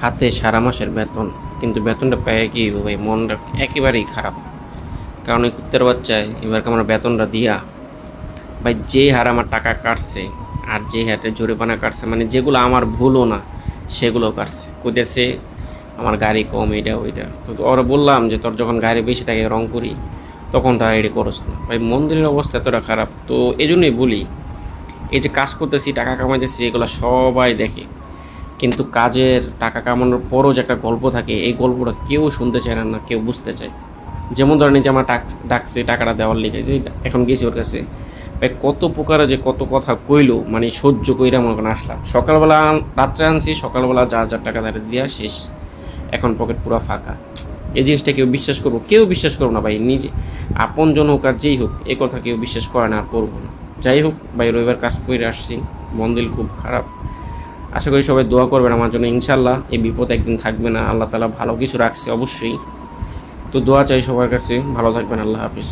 হাতে সারা মাসের বেতন, কিন্তু বেতনটা পেয়ে কি ভাই? মনটা একেবারেই খারাপ। কারণ এই কুত্তের বাচ্চায় এবার আমার বেতনটা দিয়া, ভাই যে হার আমার টাকা কাটছে আর যে হারে জরিমানা কাটছে মানে যেগুলো আমার ভুলও না, সেগুলো কাটছে। কুদেছে আমার গাড়ি কম এটা ওইটা তো ওরা বললাম যে, তোর যখন গাড়ি বেশি থাকে রং করি, তখন তারা এটি করস না। ভাই, মন্দিরের অবস্থা এতটা খারাপ। তো এই বলি, এই যে কাজ করতেছি, টাকা কামাইতেছি, এগুলো সবাই দেখে। কিন্তু কাজের টাকা কামানোর পরও যে একটা গল্প থাকে, এই গল্পটা কেউ শুনতে চায় না কেউ বুঝতে চায়। যেমন ধরেন যে আমার ডাকছে, টাকাটা দেওয়ার লিখে যে এখন গেছি ওর কাছে। ভাই, কত প্রকারে যে কত কথা কইলো মানে সহ্য কইরা মনে করেন আসলাম। সকালবেলা রাত্রে আনছি, সকালবেলা যা যা টাকা তারা দিয়া শেষ। এখন পকেট পুরো ফাঁকা। এই জিনিসটা কেউ বিশ্বাস করব? কেউ বিশ্বাস করব না ভাই, নিজে। আপন জন হোক আর যেই হোক, এ কথা কেউ বিশ্বাস করে না আর করব না। যাই হোক, ভাই, রবিবার কাজ করে আসছি। মন্দির খুব খারাপ। আশা করি সবাই দোয়া করবেন আমার জন্য ইনশাল্লাহ এই বিপদ একদিন থাকবে না, আল্লাহ তালা ভালো কিছু রাখছে অবশ্যই। তো দোয়া চাই সবার কাছে, ভালো থাকবেন, আল্লাহ হাফিজ।